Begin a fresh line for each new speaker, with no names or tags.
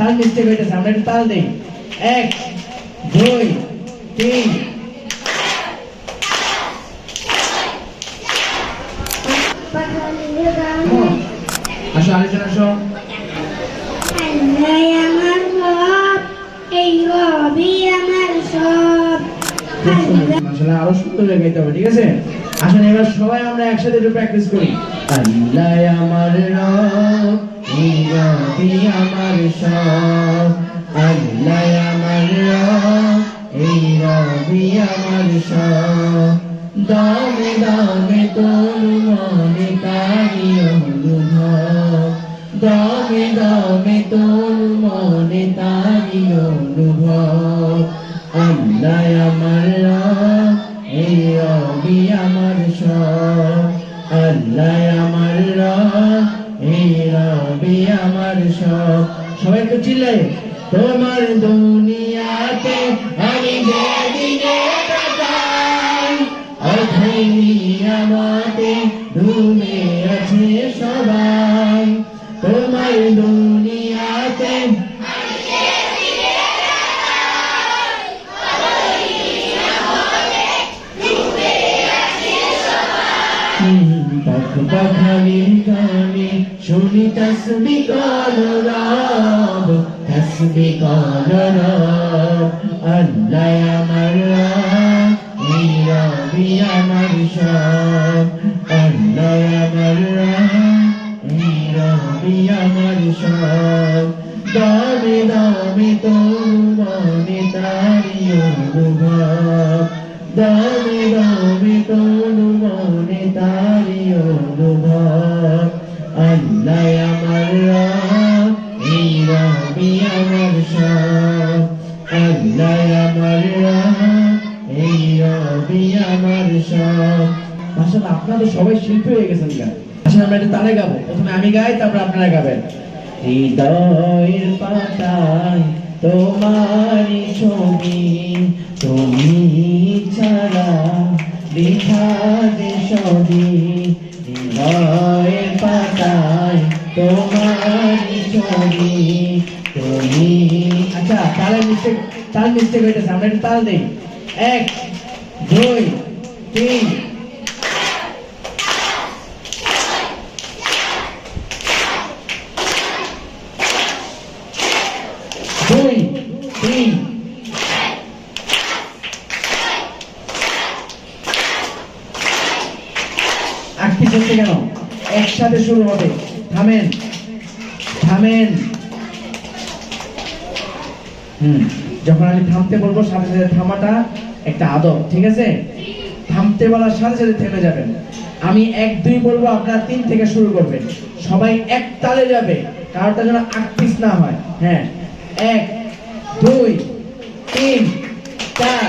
তাল মিস্টেক হইতেছে আমরা একটু তাল দেই এক, দুই, তিন। আসো আলোচনা আসো।
আমার সব এই রবি আমার সব
আরও সুন্দর গাইতে হবে, ঠিক আছে? আসলে এবার সবাই আমরা একসাথে একটু প্র্যাকটিস করি। আল্লাহ আমার রব রবি আমার সব, আল্লাহ আমার এই রবি আমার সব। দামে দামে তোর মনে তারি অনুভব। দামে দামে তোর মনে তারি অনুভব। আল্লাহ আমার এই রবি আমার সব। আল্লাহ আমার এই রবি আমার সব। সবাই একটু চিল্লাই তোমার দুনিয়াতে আমি যেদিনে তাকাই অথই আমাতে ডুবে আছে সবাই। তোমার দুনিয়াতে পাখ পাখালির গানে শুনি তসবি কর রব তসবি কর রব আল্লাহ আমার রব এই রবি আমার সব। আল্লাহ আমার রব এই আমার সব। দামে দামে তোর তারি অনুভব, দামে দামে তোর সব আল্লাহ আপনারা সবাই শিল্পী হয়ে গেছেন আসলে আমরা একটা গাবো, প্রথমে আমি গাই আপনারা গাবেন। হৃদয়ের পাতায় ছবি তুমি ছাড়া দেখা যে হৃদয়ের পাতায় তোমারই ছবি তুমি আচ্ছা তালে মিস্টেক তাল মিস্টেক হইতেছে আমরা তাল দেই এক দুই তিন দুই কেন? একসাথে শুরু হবে। থামেন। থামেন। হুম, যখন আমি থামতে বলব, সাথে সাথে থামাটা একটা আদব, ঠিক আছে? থামতে বলার সাথে সাথে থেমে যাবেন। আমি এক, দুই বলব, আপনারা তিন থেকে শুরু করবেন। সবাই এক তালে যাবে কারোটা যেন আটপিস না হয়। হ্যাঁ এক, দুই, তিন, চার